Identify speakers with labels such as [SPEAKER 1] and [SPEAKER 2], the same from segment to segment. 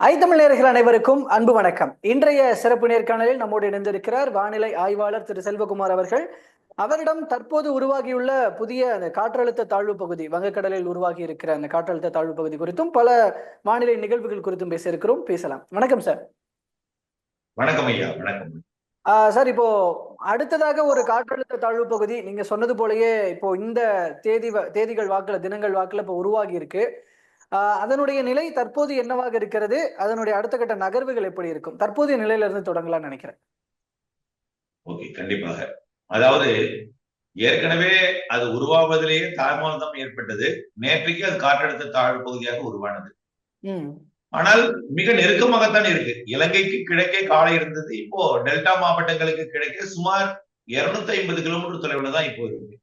[SPEAKER 1] நேயர்கள் அனைவருக்கும் அன்பு வணக்கம். இன்றைய சிறப்பு நேர்காணலில் நம்மோடு இணைந்திருக்கிறார் வானிலை ஆய்வாளர் திரு செல்வகுமார் அவர்கள். அவரிடம் தற்போது உருவாகியுள்ள புதிய அந்த காற்றழுத்த தாழ்வு பகுதி வங்கக்கடலில் உருவாகி இருக்கிற அந்த காற்றழுத்த தாழ்வு பகுதி குறித்தும் பல வானிலை நிகழ்வுகள் குறித்தும் பேச இருக்கிறோம். பேசலாம். வணக்கம் சார்.
[SPEAKER 2] வணக்கம் ஐயா. வணக்கம்.
[SPEAKER 1] சார் இப்போ அடுத்ததாக ஒரு காற்றழுத்த தாழ்வு பகுதி நீங்க சொன்னது போலயே இப்போ இந்த தேதி தேதிகள் வாக்குல தினங்கள் வாக்குல இப்போ உருவாகி இருக்கு. அதனுடைய நிலை தற்போது என்னவாக இருக்கிறது? அதனுடைய அடுத்த கட்ட நகர்வுகள் எப்படி இருக்கும்? தற்போதைய நிலையில இருந்து தொடங்கலாம்னு நினைக்கிறேன்.
[SPEAKER 2] ஓகே கண்டிப்பாக. அதாவது ஏற்கனவே அது உருவாவதிலேயே தாமதம் ஏற்பட்டது. நேற்றைக்கு அது காற்றழுத்த தாழ்வு பகுதியாக உருவானது. ஆனால் மிக நெருக்கமாகத்தான் இருக்கு. இலங்கைக்கு கிழக்கே காலை இருந்தது. இப்போ டெல்டா மாவட்டங்களுக்கு கிழக்கே சுமார் 250 ஐம்பது கிலோமீட்டர் தொலைவுல தான் இப்போ இருக்கு.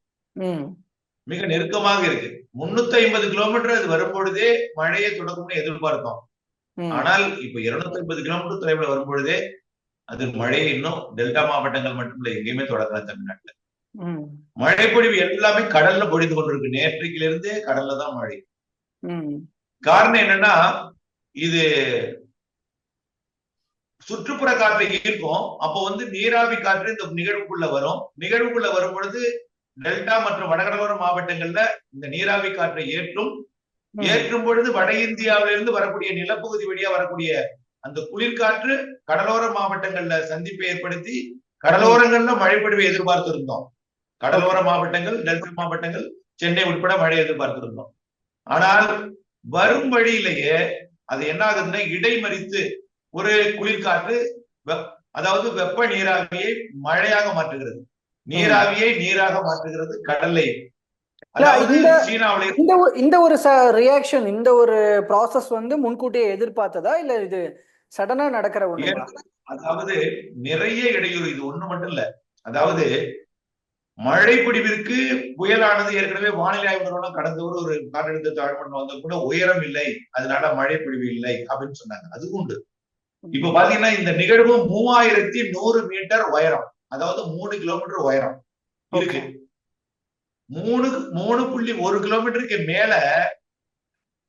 [SPEAKER 2] மிக நெருக்கமாக இருக்கு. 350 ஐம்பது கிலோமீட்டர் அது வரும்பொழுதே மழையை தொடங்கும்னு எதிர்பார்த்தோம். ஆனால் இப்ப 250 ஐம்பது கிலோமீட்டர் தொலைவுல வரும்பொழுதே அது மழையை இன்னும் டெல்டா மாவட்டங்கள் மட்டும் இல்ல எங்கேயுமே தொடங்கல தமிழ்நாட்டுல.
[SPEAKER 1] ம்.
[SPEAKER 2] மழை பொழிவு எல்லாமே கடல்ல பொழிந்து கொண்டிருக்கு. நேற்றைக்குல இருந்தே கடல்ல தான் மழை. காரணம் என்னன்னா இது சுற்றுப்புற காற்றை ஈர்க்கும். அப்போ வந்து நீராவி காற்று இந்த நிகழ்வுக்குள்ள வரும். நிகழ்வுக்குள்ள வரும் பொழுது டெல்டா மற்றும் வடகடலோர மாவட்டங்கள்ல இந்த நீராவி காற்றை ஏற்றும். ஏற்றும் பொழுது வட இந்தியாவிலிருந்து வரக்கூடிய நிலப்பகுதி வழியா வரக்கூடிய அந்த குளிர்காற்று கடலோர மாவட்டங்கள்ல சந்திப்பை ஏற்படுத்தி கடலோரங்கள்ல மழை பொழிவை எதிர்பார்த்திருந்தோம். கடலோர மாவட்டங்கள் டெல்டா மாவட்டங்கள் சென்னை உட்பட மழை எதிர்பார்த்திருந்தோம். ஆனால் வரும் வழியிலேயே அது என்ன ஆகுதுன்னா இடைமறித்து ஒரு குளிர்காற்று அதாவது வெப்ப நீராவியை மழையாக மாற்றுகிறது. நீராவியை நீராக மாற்றுகிறது கடலை.
[SPEAKER 1] இந்த- ஒரு- ரியாக்ஷன் இந்த ஒரு ப்ராசஸ் வந்து முன்கூட்டியே எதிர்பார்த்ததா? இல்ல இது சடனா நடக்கிற ஒண்ணுங்களா?
[SPEAKER 2] அதாவது நிறைய இடையூறு இது ஒண்ணு மட்டும் இல்ல. அதாவது மழை பொழிவிற்கு புயலானது ஏற்கனவே வானிலை ஆய்வு நிறுவனம் கடந்த ஒரு ஒரு காற்றழுத்த தாழ்வு வந்த கூட உயரம் இல்லை அதனால மழை பொழிவு இல்லை அப்படின்னு சொன்னாங்க. அது உண்டு. இப்ப பாத்தீங்கன்னா இந்த நிகழ்வு மூவாயிரத்தி நூறு மீட்டர் உயரம். அதாவது மூணு கிலோமீட்டர் உயரம். இருக்கு. மூணு மூணு புள்ளி ஒரு கிலோமீட்டருக்கு மேல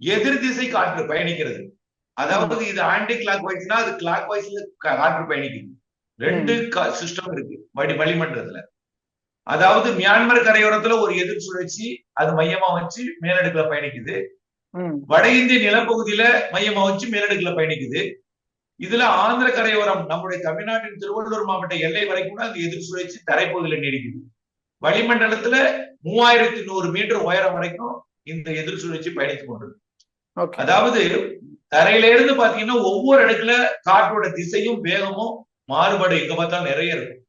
[SPEAKER 2] எதிர் திசை காற்று பயணிக்கிறது. அதாவது இது ஆன்டி கிளாக் வைஸ்னா அது கிளாக் வைஸ்ல காற்று பயணிக்குது. ரெண்டு சிஸ்டம் இருக்கு. வடி வளிமண்டலத்துல. அதாவது மியான்மர் கரையோரத்துல ஒரு எதிர் சுழற்சி அது மையமா வச்சு மேலடுக்குல பயணிக்குது. வட இந்திய நிலப்பகுதியில மையமா வச்சு மேலடுக்குல பயணிக்குது. இதுல ஆந்திர கரையோரம் நம்முடைய தமிழ்நாட்டின் திருவள்ளூர் மாவட்ட எல்லை வரைக்கும் கூட அந்த எதிர் சுழற்சி தரைப்பகுதியில நீடிக்குது. வளிமண்டலத்துல மூவாயிரத்தி நூறு மீட்டர் உயரம் வரைக்கும் இந்த எதிர் சுழற்சி பயணித்துக் கொண்டிருக்கு.
[SPEAKER 1] ஓகே.
[SPEAKER 2] அதாவது தரையில இருந்து பாத்தீங்கன்னா ஒவ்வொரு இடத்துல காற்றோட திசையும் வேகமும் மாறுபாடு எங்க பார்த்தாலும் நிறைய இருக்கும்.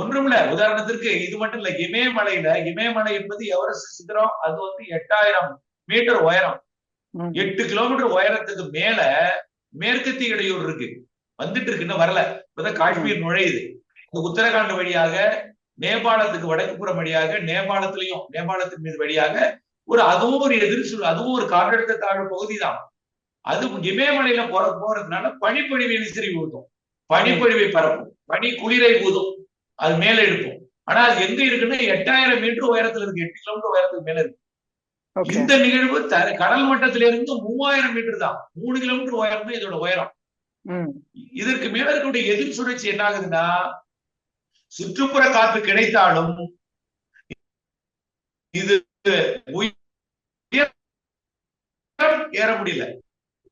[SPEAKER 2] ஒன்றுமில்ல. உதாரணத்திற்கு இது மட்டும் இல்ல இமயமலையில இமயமலை என்பது எவரெஸ்ட் சிகரம் அது வந்து எட்டாயிரம் மீட்டர் உயரம். எட்டு கிலோமீட்டர் உயரத்துக்கு மேல மேற்கத்திய இடையூறு இருக்கு. வந்துட்டு இருக்குன்னு வரல. இப்பதான் காஷ்மீர் நுழையுது. உத்தரகாண்ட் வழியாக நேபாளத்துக்கு வடக்கு புறம் வழியாக நேபாளத்திலையும் நேபாளத்தின் மீது வழியாக ஒரு அதுவும் ஒரு எதிர் அதுவும் ஒரு காற்றழுத்த தாழ்வு பகுதி தான் அது இமயமலையில போற போறதுனால பனிப்பொழிவை விசிறி ஊதும். பனிப்பொழிவை பரப்பும். பனி குளிரை ஊதும். அது மேல எடுக்கும் ஆனா அது எங்க இருக்குன்னா எட்டாயிரம் மீட்டர் உயரத்துல இருக்கு. எட்டு கிலோமீட்டர் உயரத்துக்கு மேல இருக்கு. இந்த நிகழ்வு கடல் மட்டத்தில இருந்து மூவாயிரம் மீட்டர் தான். மூணு கிலோமீட்டர் உயரம் இதோட உயரம். இதற்கு மேல இருக்கக்கூடிய எதிர் சுழற்சி என்ன ஆகுதுன்னா சுற்றுப்புற காற்று கிடைத்தாலும் இது ஏற முடியல.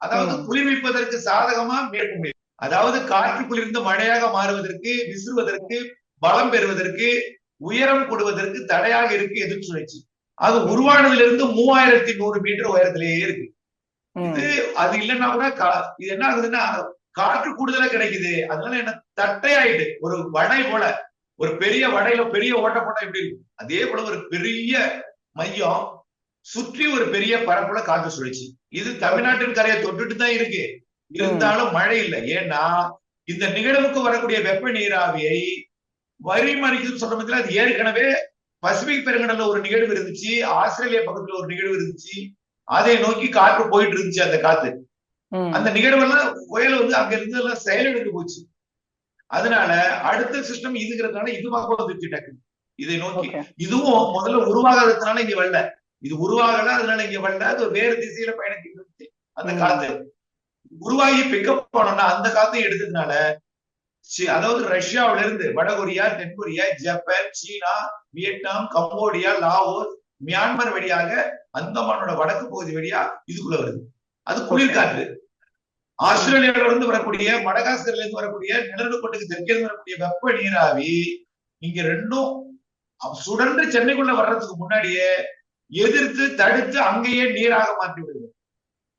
[SPEAKER 2] அதாவது. குளிர்விப்பதற்கு சாதகமா மேற்க முடியல. அதாவது காற்று குளிர்ந்து மழையாக மாறுவதற்கு விசிறுவதற்கு பலம் பெறுவதற்கு உயரம் கொடுவதற்கு தடையாக இருக்கு எதிர் சுழற்சி. அது உருவானதிலிருந்து மூவாயிரத்தி நூறு மீட்டர் உயரத்திலேயே இருக்கு. இது அது இல்லைன்னா கூட இது என்ன ஆகுதுன்னா காற்று கூடுதலா கிடைக்குது. அதனால என்ன தட்டையாயிட்டு ஒரு வடை போல. ஒரு பெரிய வடையில பெரிய ஓட்ட போட்டா எப்படி இருக்கும்? அதே போல ஒரு பெரிய மையம் சுற்றி ஒரு பெரிய பரப்புல காற்று சுழற்சி. இது தமிழ்நாட்டின் கரையை தொட்டுட்டு தான் இருக்கு. இருந்தாலும் மழை இல்லை. ஏன்னா இந்த நிகழ்வுக்கு வரக்கூடிய வெப்ப நீராவியை வரி மறிக்குதுன்னு சொல்ற அது ஏற்கனவே பசிபிக் பெருங்கடல்ல ஒரு நிகழ்வு இருந்துச்சு ஆஸ்திரேலியா பக்கத்துல ஒரு நிகழ்வு இருந்துச்சு. அதை நோக்கி காற்று போயிட்டு இருந்துச்சு அந்த காத்து. அந்த நிகழ்வெல்லாம் புயல் வந்து அங்க இருந்து எல்லாம் செயலிழந்து போச்சு. அதனால அடுத்த சிஸ்டம் இதுங்கிறதுனால இதுவாக வந்துச்சு டக்கு. இதை நோக்கி. இதுவும் முதல்ல உருவாகாததுனால இங்க வரல. இது உருவாகல அதனால இங்க வரல. அது வேறு திசையில இருந்துச்சு. அந்த. காத்து. உருவாகி பிக்கப் பண்ணோம்னா அந்த காத்தையும் எடுத்ததுனால அதாவது ரஷ்யாவில இருந்து வடகொரியா தென்கொரியா ஜப்பான் சீனா வியட்நாம் கம்போடியா லாவோஸ் மியான்மர் வழியாக அந்தமானோட வடக்கு பகுதி வழியா இதுக்குள்ள வருது. அது குளிர்காற்று. ஆஸ்திரேலியாவில இருந்து வரக்கூடிய மடகாஸ்கர்ல இருந்து வரக்கூடிய நிலநடுக்கோட்டுக்கு தெற்கே இருந்து வரக்கூடிய வெப்ப நீராவி இங்க ரெண்டும் அவ் சுழன்று சென்னைக்குள்ள வர்றதுக்கு முன்னாடியே எதிர்த்து தடுத்து அங்கேயே நீராக மாற்றி விடுது.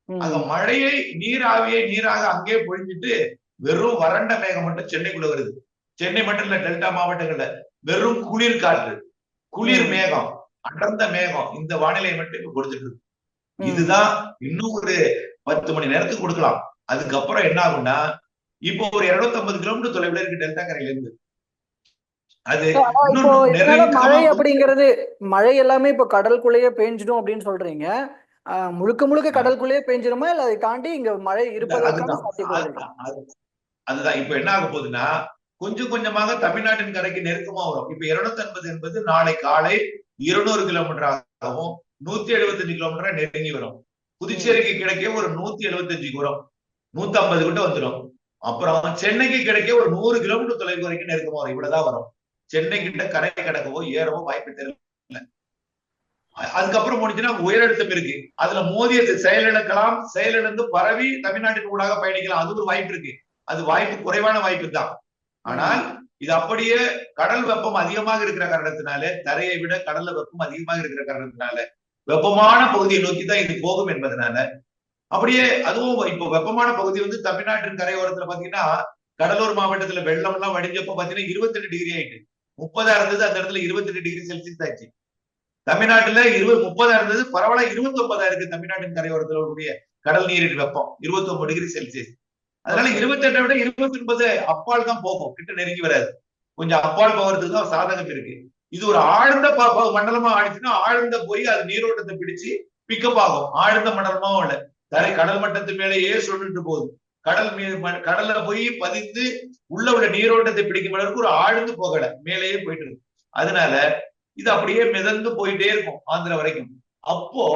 [SPEAKER 2] அந்த மழையை நீராவியை நீராக அங்கேயே பொழிஞ்சிட்டு வெறும் வறண்ட மேகம் மட்டும் சென்னைக்குள்ள வருது. சென்னை மட்டும் இல்ல டெல்டா மாவட்டங்கள்ல வெறும் குளிர் காற்று குளிர். மேகம் அடர்ந்த மேகம் இந்த வானிலை மட்டும் இப்ப கொடுத்துட்டு இருக்கு. இதுதான் இன்னும் ஒரு பத்து மணி நேரத்துக்கு கொடுக்கலாம். அதுக்கப்புறம் என்ன ஆகும்னா இப்போ ஒரு 250 ஐம்பது கிலோமீட்டர் தொலைவுல இருக்கு டெல்டா கரையில இருந்து அது
[SPEAKER 1] மழை. அப்படிங்கிறது மழை எல்லாமே இப்போ கடலுக்குள்ளேயே பெஞ்சிடும் அப்படின்னு சொல்றீங்க. ஆஹ் முழுக்க முழுக்க கடலுக்குள்ளேயே பெஞ்சிருமா இல்ல அதை தாண்டி இங்க மழை இருப்பதற்கான
[SPEAKER 2] அதுதான். இப்ப என்ன ஆக போகுதுன்னா கொஞ்சம் கொஞ்சமாக தமிழ்நாட்டின் கரைக்கு நெருக்கமா வரும். இப்ப 250 ஐம்பது என்பது நாளை காலை இருநூறு கிலோமீட்டராகவும் நூத்தி எழுபத்தஞ்சு கிலோமீட்டரா நெருங்கி வரும். புதுச்சேரிக்கு கிடைக்க ஒரு நூத்தி எழுபத்தஞ்சுக்கு வரும் நூத்தி ஐம்பது கிட்ட வந்துடும். அப்புறம் சென்னைக்கு கிடைக்க ஒரு நூறு கிலோமீட்டர் தொலைவு வரைக்கும் நெருக்கமா வரும். இவ்வளவுதான் வரும். சென்னை கிட்ட கரை கிடக்கவோ ஏறவோ வாய்ப்பு தெரியல. அதுக்கப்புறம் போனுச்சுன்னா உயரழுத்தம் இருக்கு. அதுல மோதியது செயலிழக்கலாம். செயலிழந்து பரவி தமிழ்நாட்டின் ஊடாக பயணிக்கலாம். அது ஒரு வாய்ப்பு இருக்கு. அது வாய்ப்பு குறைவான வாய்ப்பு தான். ஆனால் இது அப்படியே கடல் வெப்பம் அதிகமாக இருக்கிற காரணத்தினால தரையை விட கடல்ல வெப்பம் அதிகமாக இருக்கிற காரணத்தினால வெப்பமான பகுதியை நோக்கி தான் இது போகும் என்பதனால அப்படியே அதுவும் இப்போ வெப்பமான பகுதி வந்து தமிழ்நாட்டின் கரையோரத்துல பாத்தீங்கன்னா கடலூர் மாவட்டத்துல வெள்ளம் எல்லாம் வடிஞ்சப்ப பாத்தீங்கன்னா இருபத்தெட்டு டிகிரி ஆயிட்டு. முப்பதா இருந்தது அந்த இடத்துல இருபத்தெட்டு டிகிரி செல்சியஸ் ஆச்சு. தமிழ்நாட்டுல இருபது முப்பதா இருந்தது பரவாயில்ல இருபத்தி ஒன்பதா இருக்கு தமிழ்நாட்டின் கரையோரத்துல உடைய கடல் நீரின் வெப்பம் இருபத்தி ஒன்பது டிகிரி செல்சியஸ் அதனால இருபத்தி எட்டை விட இருபத்தி ஒன்பது அப்பால் தான் போகும். கிட்ட நெருங்கி வராது. கொஞ்சம் அப்பால் போகிறதுக்கு தான் சாதகம் இருக்கு. இது ஒரு ஆழ்ந்த மண்டலமா ஆடிச்சுன்னா ஆழ்ந்த போய் அது நீரோட்டத்தை பிடிச்சு பிக்கப் ஆகும். ஆழ்ந்த மண்டலமாவும் இல்லை. தரை கடல் மட்டத்து மேலேயே சொல்லிட்டு போகுது. கடல் மீது கடல்ல போய் பதிந்து உள்ள உள்ள நீரோட்டத்தை பிடிக்கும் அளவுக்கு ஒரு ஆழ்ந்து போகல. மேலேயே போயிட்டு இருக்கு. அதனால இது அப்படியே மிதந்து போயிட்டே இருக்கும் ஆந்திரா வரைக்கும். அப்போ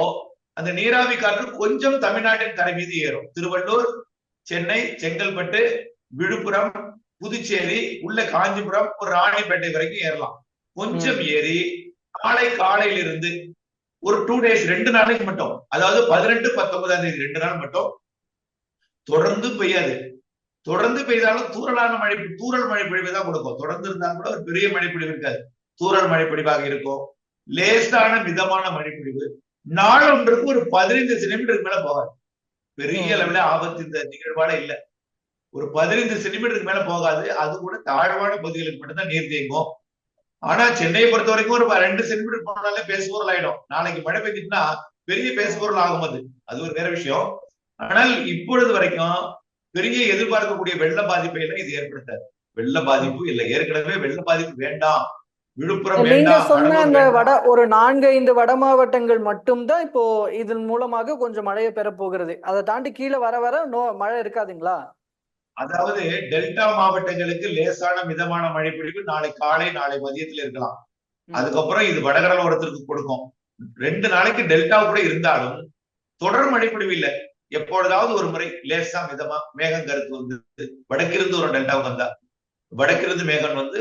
[SPEAKER 2] அந்த நீராவி காற்று கொஞ்சம் தமிழ்நாட்டின் கரை மீது ஏறும். திருவள்ளூர் சென்னை செங்கல்பட்டு விழுப்புரம் புதுச்சேரி உள்ள காஞ்சிபுரம் ஒரு ராணிப்பேட்டை வரைக்கும் ஏறலாம். கொஞ்சம் ஏறி நாளை காலையில இருந்து ஒரு டூ டேஸ் ரெண்டு நாளைக்கு மட்டும். அதாவது பதினெட்டு பத்தொன்பதாம் தேதி ரெண்டு நாள் மட்டும். தொடர்ந்து பெய்யாது. தொடர்ந்து பெய்தாலும் தூறலான மழை தூறல் மழை பொழிவை தான் கொடுக்கும். தொடர்ந்து இருந்தாலும் கூட ஒரு பெரிய மழை பொழிவு இருக்காது. தூறல் மழை பொழிவாக இருக்கும். லேசான மிதமான மழை பொழிவு. நாள் ஒன்றுக்கு ஒரு பதினைந்து சென்டிமீட்டருக்கு மேல போகாது. பெரிய. அளவுல ஆபத்து இந்த நிகழ்வால இல்ல. ஒரு பதினைந்து சென்டிமீட்டருக்கு மேல போகாது. அது கூட தாழ்வான பகுதிகளுக்கு மட்டும்தான் நீர் தேங்கும். ஆனா சென்னையை பொறுத்த வரைக்கும் ஒரு ரெண்டு சென்டிமீட்டர் போனாலே பேசுபொருள் ஆயிடும். நாளைக்கு மழை பெஞ்சிட்டுனா பெரிய பேசுபொருள் ஆகும் அது. அது ஒரு வேற விஷயம். ஆனால் இப்பொழுது வரைக்கும் பெரிய எதிர்பார்க்கக்கூடிய வெள்ள பாதிப்பை எல்லாம் இது ஏற்படுத்தாது. வெள்ள பாதிப்பு இல்லை. ஏற்கனவே வெள்ள பாதிப்பு வேண்டாம். விழுப்புரம்
[SPEAKER 1] நீங்க சொன்ன அந்த. வட ஒரு நான்கு ஐந்து வட மாவட்டங்கள் மட்டும்தான் இப்போ இதன் மூலமாக கொஞ்சம் மழையை பெற போகிறது. அதை தாண்டி கீழே வர வர நோ மழை இருக்காதுங்களா?
[SPEAKER 2] அதாவது டெல்டா மாவட்டங்களுக்கு லேசான மிதமான மழை பொழிவு நாளை காலை நாளை மதியத்துல இருக்கலாம். அதுக்கப்புறம் இது வடகடல் ஓரத்திற்கு கொடுக்கும். ரெண்டு நாளைக்கு டெல்டா கூட இருந்தாலும் தொடர் மழை பொழிவு இல்ல. எப்பொழுதாவது ஒரு முறை லேசா மிதமா மேகம் கருத்து வந்து வடக்கிருந்து ஒரு டெல்டாவுக்கு வந்தா. வடக்கிருந்து மேகம் வந்து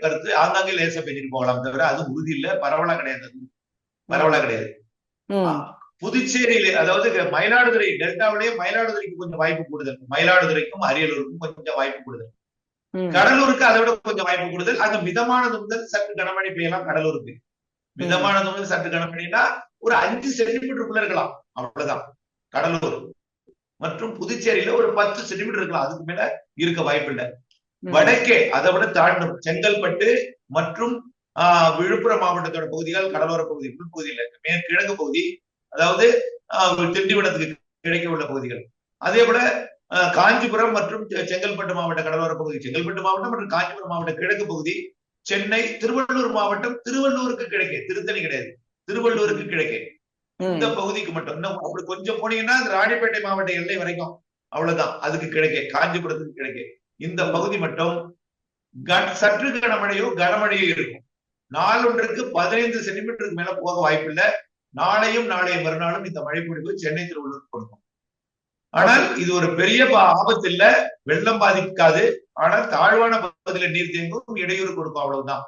[SPEAKER 2] கருத்து ஆங்காங்கே லேசா பெஞ்சிட்டு போகலாம் தவிர அது உறுதி இல்ல. பரவலா கிடையாது. பரவலா கிடையாது. புதுச்சேரியில அதாவது மயிலாடுதுறை டெல்டாவிலேயே மயிலாடுதுறைக்கு கொஞ்சம் வாய்ப்பு கூடுதல். மயிலாடுதுறைக்கும் அரியலூருக்கும் கொஞ்சம் வாய்ப்பு கூடுதல். கடலூருக்கு அதை விட கொஞ்சம் வாய்ப்பு கூடுதல். அங்க மிதமானது முதல் சற்று கனமழை பெய்யலாம் கடலூருக்கு. மிதமானது முதல் சற்று கனமழைனா ஒரு அஞ்சு சென்டிமீட்டருக்குள்ள இருக்கலாம். அவ்வளவுதான். கடலூர். மற்றும் புதுச்சேரியில ஒரு பத்து சென்டிமீட்டர் இருக்கலாம். அதுக்கு மேல இருக்க வாய்ப்பு இல்லை. வடக்கே அதை விட தாண்டும் செங்கல்பட்டு மற்றும் ஆஹ், விழுப்புரம் மாவட்டத்தோட பகுதிகள் கடலோர பகுதி உள்பகுதியில் மேற்கிழக்கு பகுதி அதாவது திண்டிவனத்துக்கு கிடைக்க உள்ள பகுதிகள். அதே போல காஞ்சிபுரம் மற்றும் செங்கல்பட்டு மாவட்ட கடலோர பகுதி செங்கல்பட்டு மாவட்டம் மற்றும் காஞ்சிபுரம் மாவட்ட கிழக்கு பகுதி சென்னை திருவள்ளூர் மாவட்டம் திருவள்ளூருக்கு கிழக்கே திருத்தணி கிடையாது. திருவள்ளூருக்கு கிழக்கே.
[SPEAKER 1] ம்.
[SPEAKER 2] இந்த பகுதிக்கு மட்டும். இன்னும் அப்படி கொஞ்சம் போனீங்கன்னா ராணிப்பேட்டை மாவட்ட எல்லை வரைக்கும் அவ்வளவுதான். அதுக்கு கிழக்கே காஞ்சிபுரத்துக்கு கிழக்கே. இந்த பகுதி மட்டும் சற்று கனமழையோ கனமழையோ இருக்கும். நாளொன்றுக்கு பதினைந்து சென்டிமீட்டருக்கு மேல போக வாய்ப்பில்லை. நாளையும் நாளைய மறுநாளும் இந்த மழைப்பொழிவு சென்னை திருவள்ளூர் கொடுக்கும். ஆனால் இது ஒரு பெரிய ஆபத்து இல்ல வெள்ளம் பாதிக்காது. ஆனால் தாழ்வான பகுதியில நீர் தேங்கும் இடையூறு கொடுக்கும் அவ்வளவுதான்.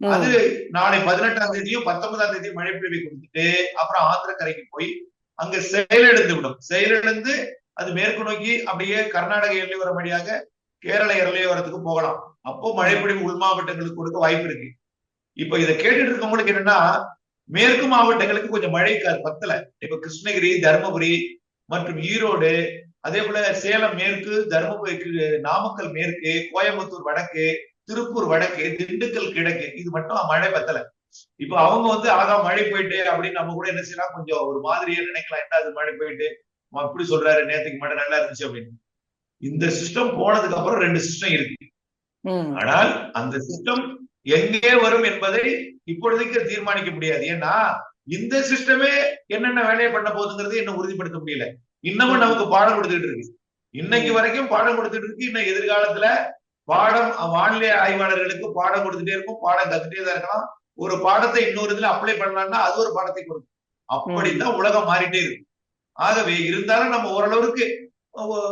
[SPEAKER 2] அது நாளை பதினெட்டாம் தேதியும் பத்தொன்பதாம் தேதியும் மழை பொழிவை கொடுத்துட்டு அப்புறம் ஆந்திர கரைக்கு போய் அங்க செயலிழந்து விடும். செயலிழந்து அது மேற்கு நோக்கி அப்படியே கர்நாடக எல்லையோரம் வழியாக கேரள இரலையோரத்துக்கு போகலாம். அப்போ மழைப்பொழிவு உள் மாவட்டங்களுக்கு கொடுக்க வாய்ப்பு இருக்கு. இப்ப இதை கேட்டுட்டு இருக்கவங்களுக்கு என்னன்னா மேற்கு மாவட்டங்களுக்கு கொஞ்சம் மழை பத்தல. இப்ப கிருஷ்ணகிரி தருமபுரி மற்றும் ஈரோடு அதே போல சேலம் மேற்கு தருமபுரி நாமக்கல் மேற்கு கோயம்புத்தூர் வடக்கு திருப்பூர் வடக்கு திண்டுக்கல் கிழக்கு இது மட்டும் மழை பத்தல. இப்ப அவங்க வந்து ஆகா மழை போயிட்டு அப்படின்னு நம்ம கூட என்ன செய்யலாம்? கொஞ்சம் ஒரு மாதிரியே நினைக்கலாம். என்ன அது மழை போயிட்டு? அப்படி இப்படி சொல்றாரு. நேத்துக்கு மழை நல்லா இருந்துச்சு அப்படின்னு. இந்த சிஸ்டம் போனதுக்கு அப்புறம் ரெண்டு சிஸ்டம் இருக்கு. ஆனால் அந்த சிஸ்டம் எங்கே வரும் என்பதை இப்பொழுதைக்கு தீர்மானிக்க முடியாது. ஏன்னா இந்த சிஸ்டமே என்னென்ன வேலையை பண்ண போகுதுங்கிறது இன்னும் உறுதிப்படுத்த முடியல. இன்னமும் நமக்கு பாடம் கொடுத்துட்டு இருக்கு. இன்னைக்கு வரைக்கும் பாடம் கொடுத்துட்டு இருக்கு. இன்னும் எதிர்காலத்துல பாடம் வானிலை ஆய்வாளர்களுக்கு பாடம் கொடுத்துட்டே இருக்கும். பாடம் கத்துட்டே தான் இருக்கலாம். ஒரு பாடத்தை இன்னொரு இதுல அப்ளை பண்ணலாம்னா அது ஒரு பாடத்தை கொடுக்கும். அப்படித்தான் உலகம் மாறிட்டே இருக்கு. ஆகவே இருந்தாலும் நம்ம ஓரளவுக்கு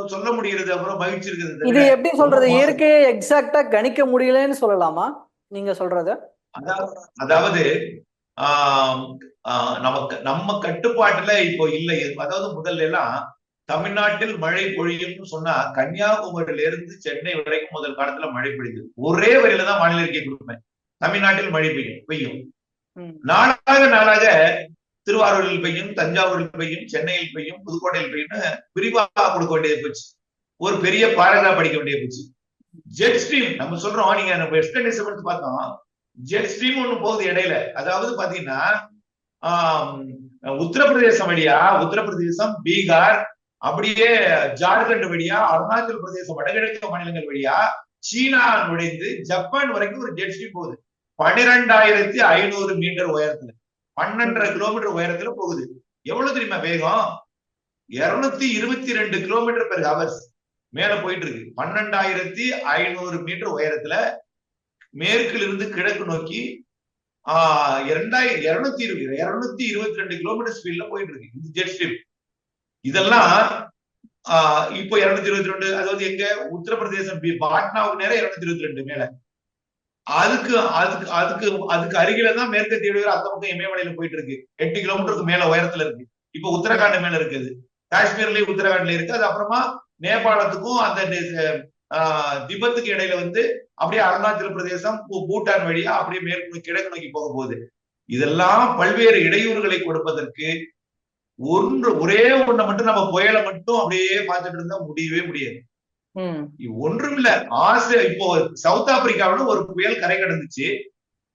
[SPEAKER 2] சொல்ல முடிகிறது அப்புறம் மகிழ்ச்சி இருக்குது
[SPEAKER 1] இது எப்படி சொல்றது. இயற்கையை எக்ஸாக்டா கணிக்க முடியலன்னு சொல்லலாமா? நீங்க சொல்றது?
[SPEAKER 2] அதாவது நமக்கு நம்ம கட்டுப்பாட்டுல இப்போ இல்லை. அதாவது முதல்ல எல்லாம் தமிழ்நாட்டில் மழை பொழியும்னு சொன்னா கன்னியாகுமரியில இருந்து சென்னை வரைக்கும் முதல் காலத்துல மழை பெய்யுது ஒரே வரையில தான் வானிலை அறிக்கை கொடுப்பேன் தமிழ்நாட்டில் மழை பெய்யும் பெய்யும். நாளாக நாளாக திருவாரூரில் பெய்யும் தஞ்சாவூரில் பெய்யும் சென்னையில் பெய்யும் புதுக்கோட்டையில் பெய்யும்னு விரிவாக கொடுக்க வேண்டியது போச்சு. ஒரு பெரிய பாராகிராஃப் படிக்க வேண்டிய போச்சு. ஜெட் ஸ்ட்ரீம் நம்ம சொல்றோம் நீங்க நம்ம வெஸ்டர்ன் பார்த்தோம். ஜெட் ஸ்ட்ரீம் ஒண்ணு போகுது இடையில. அதாவது பாத்தீங்கன்னா உத்தரப்பிரதேசம் வழியா உத்தரப்பிரதேசம் பீகார் அப்படியே ஜார்க்கண்ட் வழியா அருணாச்சல் பிரதேசம் வடகிழக்கு மாநிலங்கள் வழியா சீனா நுழைந்து ஜப்பான் வரைக்கும் ஒரு ஜெட் ஸ்ட்ரீம் போகுது. பன்னிரெண்டாயிரத்தி ஐநூறு மீட்டர் உயரத்துல. பன்னெண்டரை கிலோமீட்டர் உயரத்துல போகுது. எவ்வளவு தெரியுமா வேகம்? இருநூத்தி இருபத்தி ரெண்டு கிலோமீட்டர் பெர் ஹவர்ஸ் மேல போயிட்டு இருக்கு பன்னெண்டாயிரத்தி ஐநூறு மீட்டர் உயரத்துல மேற்கில் இருந்து கிழக்கு நோக்கி ஆஹ் இரண்டாயிரம் இருநூத்தி இருபது இருநூத்தி இருபத்தி ரெண்டு கிலோமீட்டர் ஸ்பீட்ல போயிட்டு இருக்கு இந்த ஜெட் ஸ்ட்ரீம் இதெல்லாம் ஆஹ் இப்போ இருநூத்தி இருபத்தி ரெண்டு அதாவது எங்க உத்தரப்பிரதேசம் பாட்னாவுக்கு நேரம் இருநூத்தி இருபத்தி ரெண்டு மேல. அதுக்கு அதுக்கு அதுக்கு அதுக்கு அருகில தான் மேற்கத்திய இடையூறு அந்த பக்கம் இமயமலையில போயிட்டு இருக்கு எட்டு கிலோமீட்டருக்கு மேல உயரத்துல இருக்கு. இப்போ உத்தரகாண்ட் மேல இருக்குது. காஷ்மீர்லயும் உத்தரகாண்ட்ல இருக்கு. அது அப்புறமா நேபாளத்துக்கும் அந்த திபத்துக்கு ஆஹ் திபெத்துக்கு இடையில வந்து அப்படியே அருணாச்சல பிரதேசம் பூட்டான் வழியா அப்படியே மேற்கு கிழக்கு நோக்கி போக போகுது. இதெல்லாம் பல்வேறு இடையூறுகளை கொடுப்பதற்கு ஒன்று ஒரே ஒண்ணை மட்டும் நம்ம புயலை மட்டும் அப்படியே பார்த்துட்டு இருந்தா முடியவே முடியாது. ஒன்றும் இல்ல ஆஸ்திரே இப்போ சவுத் ஆப்பிரிக்காவுல ஒரு புயல் கரை கடந்துச்சு.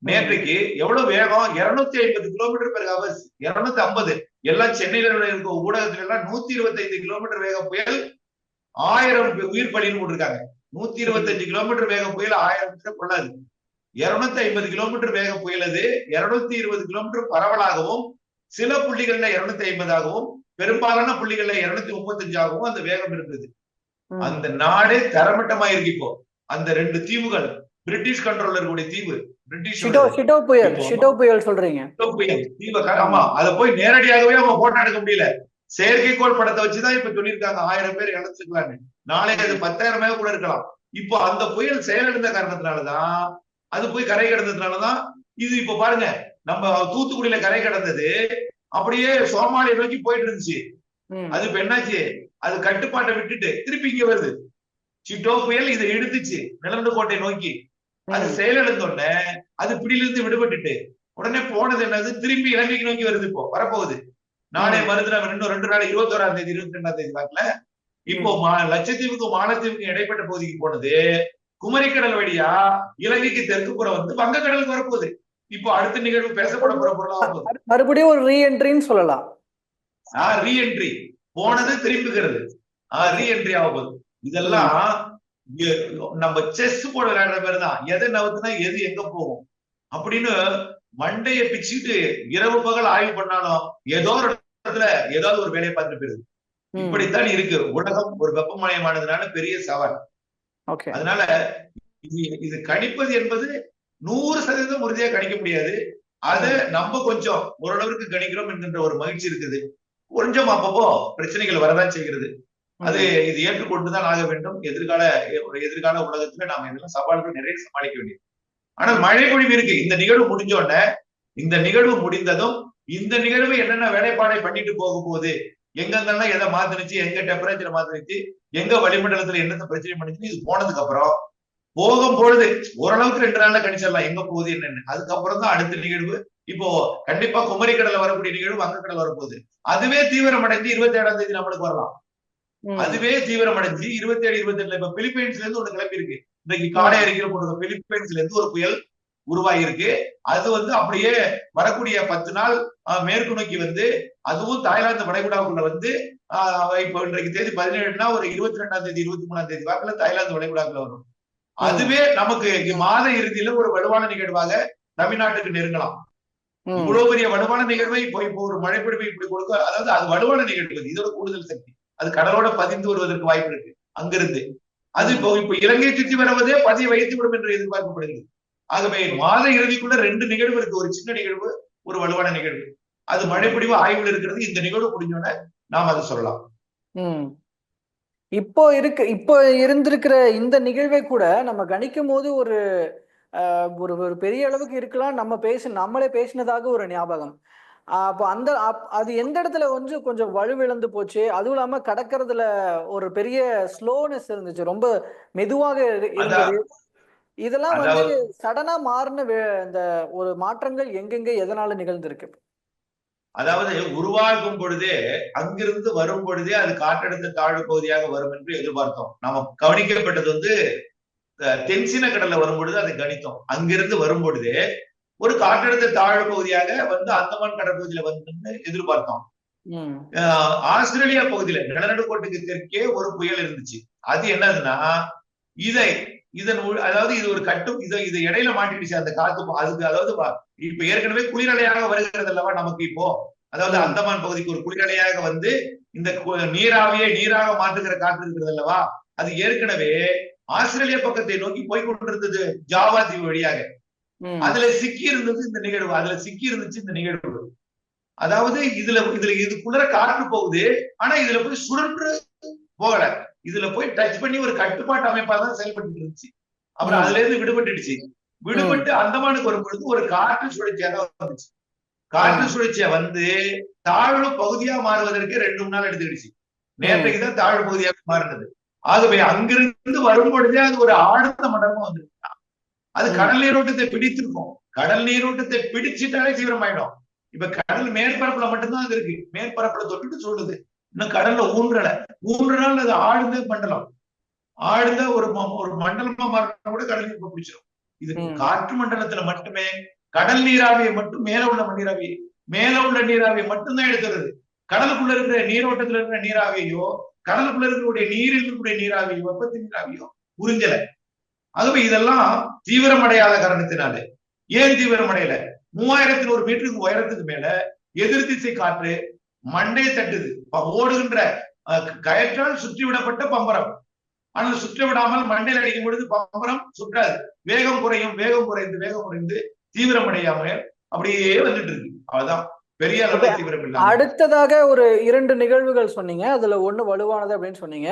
[SPEAKER 2] நேற்றைக்கு எவ்வளவு வேகம்? இருநூத்தி ஐம்பது கிலோமீட்டர் பெர் ஹவர்ஸ் இருநூத்தி ஐம்பது. எல்லாம் சென்னையில இருக்க ஊடகத்துல எல்லாம் நூத்தி இருபத்தி ஐந்து கிலோமீட்டர் வேக புயல். ஆயிரம் உயிர் பலின்னு போட்டிருக்காங்க. நூத்தி இருபத்தஞ்சு கிலோமீட்டர் வேக புயல் ஆயிரம் பேரை கொள்ளாது. இருநூத்தி ஐம்பது கிலோமீட்டர் வேக புயல் அது. இருநூத்தி இருபது கிலோமீட்டர் பரவலாகவும் சில புள்ளிகள்ல இருநூத்தி ஐம்பதாகவும் பெரும்பாலான புள்ளிகள்ல இருநூத்தி முப்பத்தஞ்சாகவும் அந்த வேகம்
[SPEAKER 1] இருந்தது.
[SPEAKER 2] அந்த நாடே தரமட்டமா இருக்கு இப்போ அந்த ரெண்டு தீவுகள் பிரிட்டிஷ் கண்ட்ரோல்ல இருக்கக்கூடிய தீவு பிரிட்டிஷ்
[SPEAKER 1] சொல்றீங்க.
[SPEAKER 2] ஆமா. அத போய் நேரடியாகவே அவங்க போட்டோ எடுக்க முடியல. செயற்கைக்கோள் படத்தை வச்சுதான் இப்ப சொல்லியிருக்காங்க. ஆயிரம் பேர் இழந்துக்கலாம்னு நாளை அது பத்தாயிரமே கூட இருக்கலாம். இப்போ அந்த புயல் செயலிழந்த காரணத்தினாலதான் அது போய் கரை கடந்ததுனாலதான் இது இப்ப பாருங்க நம்ம தூத்துக்குடியில கரை கடந்தது அப்படியே சோமாலியா நோக்கி போயிட்டு இருந்துச்சு. அது இப்ப என்னாச்சு? அது கட்டுப்பாட்டை விட்டுட்டு திருப்பி இங்க வருது. சிட்டோ புயல் இதை இழுத்துச்சு நிலந்து கோட்டை நோக்கி. அது
[SPEAKER 1] ம்.
[SPEAKER 2] செயலிழந்த உடனே அது பிடியிலிருந்து விடுபட்டுட்டு உடனே போனது என்னது? திருப்பி இலங்கைக்கு நோக்கி வருது இப்போ வரப்போகுது. நாளை மறுதினம் இன்னும் ரெண்டு நாள் இருபத்தோராம் தேதி இருபத்தி ரெண்டாம் தேதி வாக்குல இப்போ லட்சத்தீவுக்கும் மாலத்தீவுக்கும் இடைப்பட்ட பகுதிக்கு போனது குமரிக்கடல் வழியா இலங்கைக்கு தெற்கு புறம் வந்து வங்கக்கடலுக்கு வரப்போகுது. இப்போ அடுத்த நிகழ்வு பேசப்பட போற பொருளா போகுது.
[SPEAKER 1] மறு- மறுபடியும் ஒரு ரீஎன்ட்ரின்னு சொல்லலாம்.
[SPEAKER 2] ரீஎன்ட்ரி போனது திரும்புகிறது ரீஎன்ட்ரி ஆக போகுது இதெல்லாம் நம்ம செஸ் போட விளையாடுற மாதிரி தான். எதை நவுத்துனா எது எங்க போகும்? அப்படின்னு மண்டைய பிச்சுட்டு இரவு பகல் ஆய்வு பண்ணாலும் ஏதோ ஒரு இடத்துல ஏதாவது ஒரு வேலையை பார்த்துட்டு போயிருது. இப்படித்தான் இருக்கு. உலகம் ஒரு வெப்பமயமானதுனால பெரிய சவால். அதனால இது இது கணிப்பது என்பது நூறு சதவீதம் உறுதியா கணிக்க முடியாது. அத நம்ம கொஞ்சம் ஓரளவுக்கு கணிக்கிறோம் என்கின்ற ஒரு மகிழ்ச்சி இருக்குது. கொஞ்சம் அப்பப்போ? பிரச்சனைகள் வரதான் செய்கிறது. அது இது ஏற்றுக்கொண்டுதான் ஆக வேண்டும். எதிர்கால ஒரு எதிர்கால உலகத்துல நாம இதெல்லாம் சவால்கள் நிறைய சமாளிக்க வேண்டியது. ஆனால் மழை பொழிவு இருக்கு. இந்த நிகழ்வு முடிஞ்ச உடனே இந்த நிகழ்வு முடிந்ததும் இந்த நிகழ்வு என்னென்ன வேலைப்பாடை பண்ணிட்டு போக போகுது எங்கெங்கெல்லாம் எதை மாத்தினுச்சு எங்க டெம்பரேச்சர் மாத்தினுச்சு எங்க வளிமண்டலத்துல என்னென்ன பிரச்சனை பண்ணுச்சு இது போனதுக்கு அப்புறம் போகும் பொழுது ஓரளவுக்கு ரெண்டு நாள்ல கணிச்சிடலாம். எங்க போகுது என்னன்னு. அதுக்கப்புறம் தான் அடுத்த நிகழ்வு இப்போ கண்டிப்பா குமரி கடல்ல வரக்கூடிய நிகழ்வு வங்கக்கடல் வரப்போகுது. அதுவே தீவிரமடைந்து இருபத்தி ஏழாம் தேதி நம்மளுக்கு வரலாம். அதுவே தீவிரமடைஞ்சு இருபத்தி ஏழு இருபத்தி எட்டுல இப்ப பிலிப்பைன்ஸ்ல இருந்து ஒண்ணு கிளம்பி இருக்கு இன்னைக்கு காலை அறிக்கையில போட்டிருக்க பிலிப்பைன்ஸ்ல இருந்து ஒரு புயல் உருவாகியிருக்கு. அது வந்து அப்படியே வரக்கூடிய பத்து நாள் மேற்கு நோக்கி வந்து அதுவும் தாய்லாந்து வளைகுடாவுக்குள்ள வந்து ஆஹ், இப்போ இன்றைக்கு தேதி பதினேழுனா ஒரு இருபத்தி ரெண்டாம் தேதி இருபத்தி மூணாம் தேதி வாக்குல தாய்லாந்து வளைகுடாக்குள்ள வரும். அதுவே நமக்கு மாத இறுதியில ஒரு வலுவான நிகழ்வாக தமிழ்நாட்டுக்கு நெருங்கலாம். இவ்வளவு பெரிய வலுவான நிகழ்வை இப்போ இப்போ ஒரு மழைப்பிடிப்பை இப்படி கொடுக்க அதாவது அது வலுவான நிகழ்வு இதோட கூடுதல் சக்தி. அது கடலோட பதிந்து வருவதற்கு வாய்ப்பு இருக்கு அங்கிருந்து. அது இப்போ இப்போ இலங்கை சுற்றி வருவதே பதிய வைத்து விடும் என்று எதிர்பார்க்கப்படுகிறது. ஆகவே மாத இறுதிக்குள்ள ரெண்டு நிகழ்வு இருக்கு ஒரு சின்ன நிகழ்வு ஒரு வலுவான நிகழ்வு. அது மழைப்பிடிவு ஆய்வுல இருக்கிறது இந்த நிகழ்வு முடிஞ்சோட நாம் அதை சொல்லலாம்.
[SPEAKER 1] இப்போ இருக்கு இப்போ இருந்திருக்கிற இந்த நிகழ்வை கூட நம்ம கணிக்கும் போது ஒரு ஒரு ஒரு பெரிய அளவுக்கு இருக்கலாம். நம்ம பேச நம்மளே பேசினதாக ஒரு ஞாபகம். அப்போ அந்த அது எந்த இடத்துல வந்து கொஞ்சம் வலுவிழந்து போச்சு அதுவும் இல்லாம கடக்கறதுல ஒரு பெரிய ஸ்லோனஸ் இருந்துச்சு. ரொம்ப மெதுவாக இரு- இருந்தது. இதெல்லாம் வந்து சடனா மாறின இந்த ஒரு மாற்றங்கள் எங்கெங்க எதனால நிகழ்ந்திருக்கு?
[SPEAKER 2] அதாவது உருவாகும் பொழுதே அங்கிருந்து வரும் பொழுதே அது காற்றழுத்த தாழ்வு பகுதியாக வரும் என்று எதிர்பார்த்தோம். நாம கவனிக்கப்பட்டது வந்து தென்சீன கடல்ல வரும் பொழுது அதை கணித்தோம். அங்கிருந்து வரும் பொழுதே ஒரு காற்றழுத்த தாழ்வு பகுதியாக வந்து அந்தமான் கடற்பகுதியில வந்து எதிர்பார்த்தோம். ஆஸ்திரேலியா பகுதியில நிலநடுக்கோட்டுக்கு தெற்கே ஒரு புயல் இருந்துச்சு. அது என்னதுன்னா இதை இதன் அதாவது இது ஒரு கட்டும் இதை இதை இடையில மாட்டிடுச்சு அந்த காத்து அதுக்கு அதாவது இப்ப ஏற்கனவே குளிரலையாக வருகிறது அல்லவா நமக்கு இப்போ அதாவது. அந்தமான் பகுதிக்கு ஒரு குளிரலையாக வந்து இந்த நீராவியை நீராக மாற்றுகிற காற்று இருக்கிறது அல்லவா அது ஏற்கனவே ஆஸ்திரேலியா பக்கத்தை நோக்கி போய் கொண்டிருந்தது ஜாவா தீவு வழியாக. அதுல சிக்கி இருந்தது இந்த நிகழ்வு. அதுல சிக்கி இருந்துச்சு இந்த நிகழ்வு. அதாவது இதுல இதுல இதுக்குள்ள காற்று போகுது. ஆனா இதுல போய் சுழன்று போகல. இதுல போய் டச் பண்ணி ஒரு கட்டுப்பாட்டு அமைப்பா தான் செயல்பட்டு இருந்துச்சு. அப்புறம். அதுல இருந்து விடுபட்டுடுச்சு. விடுபட்டு அந்தமானுக்கு வரும் பொழுது ஒரு காற்று சுழற்சியா தான் வந்துச்சு. காற்று சுழற்சியா வந்து தாழ்வு பகுதியா மாறுவதற்கு ரெண்டு மூணு நாள் எடுத்துக்கிடுச்சு. நேற்றைக்கு தான் தாழ்வு பகுதியாக மாறினது. ஆகவே அங்கிருந்து வரும் பொழுதே அது ஒரு ஆழ்ந்த மண்டலமா வந்து அது. கடல் நீரோட்டத்தை பிடித்திருக்கும். கடல் நீரோட்டத்தை பிடிச்சிட்டாலே தீவிரமாயிடும். இப்ப கடல் மேற்பரப்புல மட்டும்தான் அது இருக்கு. மேற்பரப்புல தொட்டுட்டு சொல்லுது. இன்னும் கடல்ல ஊன்றல. ஊன்றுனால் அது ஆழ்ந்த மண்டலம். ஆழ்ந்த ஒரு ஒரு மண்டலமா மாறினா கூட கடல் நீர் பிடிச்சிடும் இது. காற்று மண்டலத்துல மட்டுமே கடல் நீராவியை மட்டும் மேல உள்ள நீராவி மேல உள்ள நீராவியை மட்டும்தான் எடுத்துறது கடலுக்குள்ள இருக்கிற நீரோட்டத்துல இருக்கிற நீராவியோ கடலுக்குள்ள இருக்கக்கூடிய நீரில் இருக்கக்கூடிய நீராவியோ வெப்பத்தின் நீராவியோ உறிஞ்சல. ஆகவே இதெல்லாம் தீவிரமடையாத காரணத்தினால. ஏன் தீவிரமடையல? மூவாயிரத்தி ஒரு மீட்டருக்கு உயரத்துக்கு மேல எதிர் திசை காற்று மண்டை தட்டுது. ஓடுகின்ற கயற்றால் சுற்றி விடப்பட்ட பம்பரம். ஆனால் சுற்றி விடாமல் மண்டையில் அடிக்கும் பொழுது பம்பரம் சுற்றாது. வேகம் குறையும் வேகம் குறைந்து வேகம் குறைந்து தீவிரமடையாமல் அப்படியே வந்துட்டு இருக்கு. அவ்வளவுதான். பெரிய தீவிரம்
[SPEAKER 1] அடுத்ததாக ஒரு இரண்டு நிகழ்வுகள் சொன்னீங்க. அதுல ஒண்ணு வலுவானது அப்படின்னு சொன்னீங்க.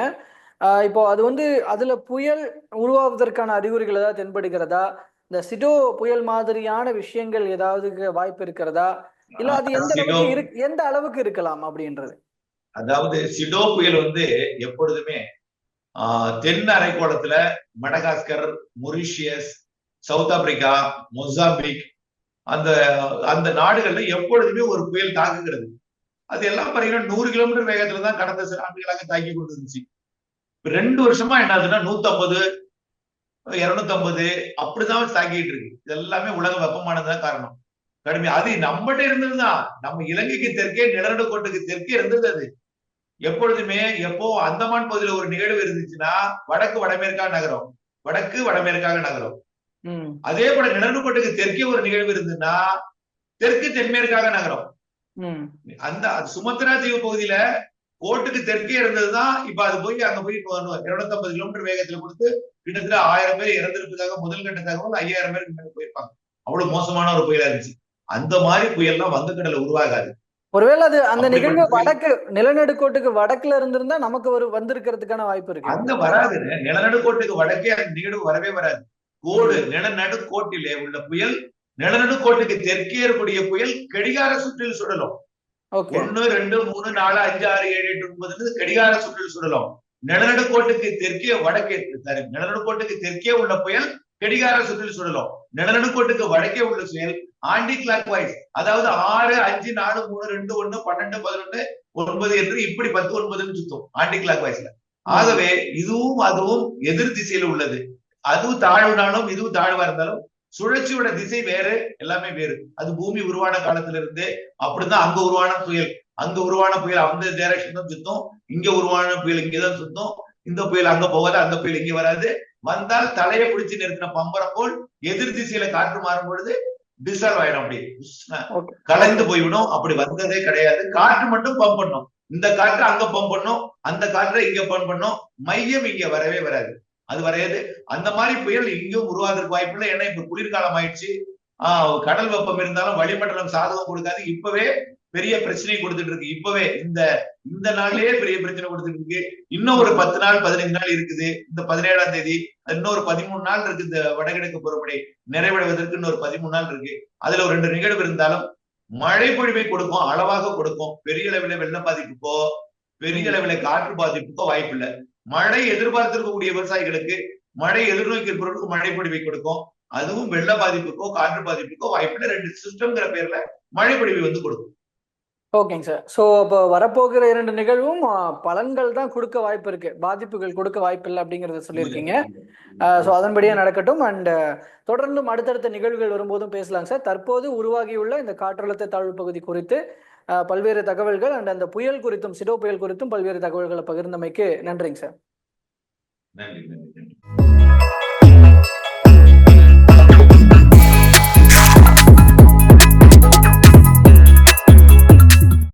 [SPEAKER 1] இப்போ அது வந்து அதுல புயல் உருவாவதற்கான அறிகுறிகள் ஏதாவது தென்படுகிறதா? இந்த சிடோ புயல் மாதிரியான விஷயங்கள் ஏதாவது வாய்ப்பு இருக்கிறதா? இல்ல அது எந்த அளவுக்கு எந்த அளவுக்கு இருக்கலாம் அப்படின்றது?
[SPEAKER 2] அதாவது சிடோ புயல் வந்து எப்பொழுதுமே தென் அரைக்கோளத்துல Madagascar Mauritius South Africa Mozambique அந்த அந்த நாடுகள்ல எப்பொழுதுமே ஒரு புயல் தாக்குகிறது. அது எல்லாம் பாத்தீங்கன்னா நூறு கிலோமீட்டர் வேகத்துல தான் கடந்த சில ஆண்டுகளாக தாக்கி கொண்டு இருந்துச்சு. ரெண்டு வருஷமா என்ன ஆகுதுன்னா நூத்தம்பது இருநூத்தம்பது அப்படிதான் தாக்கிட்டு இருக்கு. இது எல்லாமே உலக வெப்பமானதுதான் காரணம். கடுமை. அது நம்மகிட்ட இருந்ததுதான் நம்ம இலங்கைக்கு தெற்கே நிலநடுக்கோட்டுக்கு தெற்கே இருந்தது அது. எப்பொழுதுமே எப்போ அந்தமான் பகுதியில ஒரு நிகழ்வு இருந்துச்சுன்னா வடக்கு வடமேற்காக நகரம் வடக்கு வடமேற்காக நகரம். அதே போல நிலநடுக்கோட்டுக்கு தெற்கே ஒரு நிகழ்வு இருந்ததுன்னா தெற்கு தென்மேற்காக நகரம்.
[SPEAKER 1] ம்.
[SPEAKER 2] அந்த சுமத்ரா தீவு பகுதியில கோட்டுக்கு தெற்கே இருந்ததுதான் இப்ப அது போய் அங்க போய் இருநூத்தி ஐம்பது கிலோமீட்டர் வேகத்துல கொடுத்து கிட்டத்தட்ட ஆயிரம் பேர் இறந்திருப்பதாக முதல் கட்ட தகவல் ஐயாயிரம் பேருக்கு மேல போயிருப்பாங்க. அவ்வளவு மோசமான ஒரு புயலா இருந்துச்சு. அந்த மாதிரி புயல்லாம் வங்கக்கடல உருவாகாது.
[SPEAKER 1] ஒருவேளை அது அந்த நிகழ்வு
[SPEAKER 2] புயல்.
[SPEAKER 1] வடக்கு நிலநடுக்கோட்டுக்கு வடக்குல இருந்திருந்தா நமக்கு ஒரு வந்திருக்கிறதுக்கான வாய்ப்பு இருக்கு.
[SPEAKER 2] அங்க வராதுங்க நிலநடுக்கோட்டுக்கு வடக்கே அந்த நிகழ்வு வரவே வராது. கோடு நிலநடுக்கோட்டிலே உள்ள புயல் நிலநடுக்கோட்டுக்கு தெற்கே இருக்கக்கூடிய புயல் கடிகார சுற்றில் சுழலும்.
[SPEAKER 1] ஓகே.
[SPEAKER 2] ஒன்னு ரெண்டு மூணு நாலு அஞ்சு ஆறு ஏழு எட்டு ஒன்பது கடிகார சுற்றில் சுழலும். நிலநடுக்கோட்டுக்கு தெற்கே வடக்கே நிலநடுக்கோட்டுக்கு தெற்கே உள்ள புயல் கடிகார சுற்றில் சுழலும். நிலநடுக்கோட்டுக்கு வடக்கே உள்ள புயல் ஆண்டி கிளாக் வைஸ் அதாவது ஆறு அஞ்சு நாலு மூணு ரெண்டு ஒண்ணு பன்னெண்டு பதினொன்னு ஒன்பது என்று இப்படி பத்து ஒன்பதுன்னு சுத்தும் ஆண்டி கிளாக் வைஸ்ல ஆகவே இதுவும் அதுவும் எதிர் திசையில உள்ளது. அதுவும் தாழ்வுனாலும் இதுவும் தாழ்வா இருந்தாலும் சுழற்சியோட திசை வேறு எல்லாமே வேறு. அது பூமி உருவான காலத்துல இருந்து அப்படிதான் அங்க உருவான புயல். அங்க உருவான புயல் அந்த டைரக்ஷன் தான் சுத்தும். இங்க உருவான புயல் இங்கதான் சுத்தும். இந்த புயல் அங்க போகாது அந்த புயல் இங்க வராது. வந்தால் தலையை பிடிச்சு நிறுத்தின பம்பரம் போல் எதிர் திசையில காற்று மாறும் பொழுது டிசால்வ் ஆயிடும் அப்படி. கலைந்து போய்விடும். அப்படி வந்ததே கிடையாது. காற்று மட்டும் பம்ப் பண்ணும். இந்த காற்று அங்க பம்ப் பண்ணும். அந்த காற்றை இங்க பம்ப் பண்ணும். மையம் இங்க வரவே வராது. அது வரையாது. அந்த மாதிரி புயல் இங்கும் உருவாகிறதுக்கு வாய்ப்பு இல்லை ஏன்னா இப்ப குளிர்காலம் ஆயிடுச்சு. ஆஹ் கடல் வெப்பம் இருந்தாலும் வளிமண்டலம் சாதகம் கொடுக்காது. இப்பவே பெரிய பிரச்சனை கொடுத்துட்டு இருக்கு. இப்பவே இந்த இந்த நாள்லயே பெரிய பிரச்சனை கொடுத்துட்டு இருக்கு. இன்னும் ஒரு பத்து நாள் பதினைந்து நாள் இருக்குது. இந்த பதினேழாம் தேதி இன்னொரு பதிமூணு நாள் இருக்கு இந்த வடகிழக்கு பருவமழை. நிறைவடைவதற்கு இன்னொரு பதிமூணு நாள் இருக்கு. அதுல ஒரு ரெண்டு நிகழ்வு இருந்தாலும் மழை பொழிவை கொடுக்கும் அளவாக கொடுக்கும். பெரிய அளவில் வெள்ள பாதிப்புக்கோ பெரிய அளவில் காற்று பாதிப்புக்கோ வாய்ப்பு இல்லை மழை எதிர்பார்த்திருக்கக்கூடிய விவசாயிகளுக்கு மழை எதிர்நோக்கி இருப்பவர்களுக்கு மழை பொழிவை கொடுக்கும். அதுவும் வெள்ள பாதிப்புக்கோ காற்று பாதிப்புக்கோ வாய்ப்பு இல்லை ரெண்டு சிஸ்டம்ங்கிற பேர்ல மழை பொழிவை வந்து கொடுக்கும்.
[SPEAKER 1] ஓகேங்க சார் ஸோ அப்போ வரப்போகிற இரண்டு நிகழ்வும் பலன்கள் தான் கொடுக்க வாய்ப்பு இருக்கு. பாதிப்புகள் கொடுக்க வாய்ப்பு இல்லை அப்படிங்கறத சொல்லியிருக்கீங்க ஸோ அதன்படியே நடக்கட்டும். அண்ட் தொடர்ந்தும் அடுத்தடுத்த நிகழ்வுகள் வரும்போதும் பேசலாம் சார் தற்போது உருவாகியுள்ள இந்த காற்றழுத்த தாழ்வு பகுதி குறித்து பல்வேறு தகவல்கள் அண்ட் அந்த புயல் குறித்தும் சிடோ புயல் குறித்தும் பல்வேறு தகவல்களை பகிர்ந்தமைக்கு நன்றிங்க சார்.
[SPEAKER 2] நன்றி நன்றி.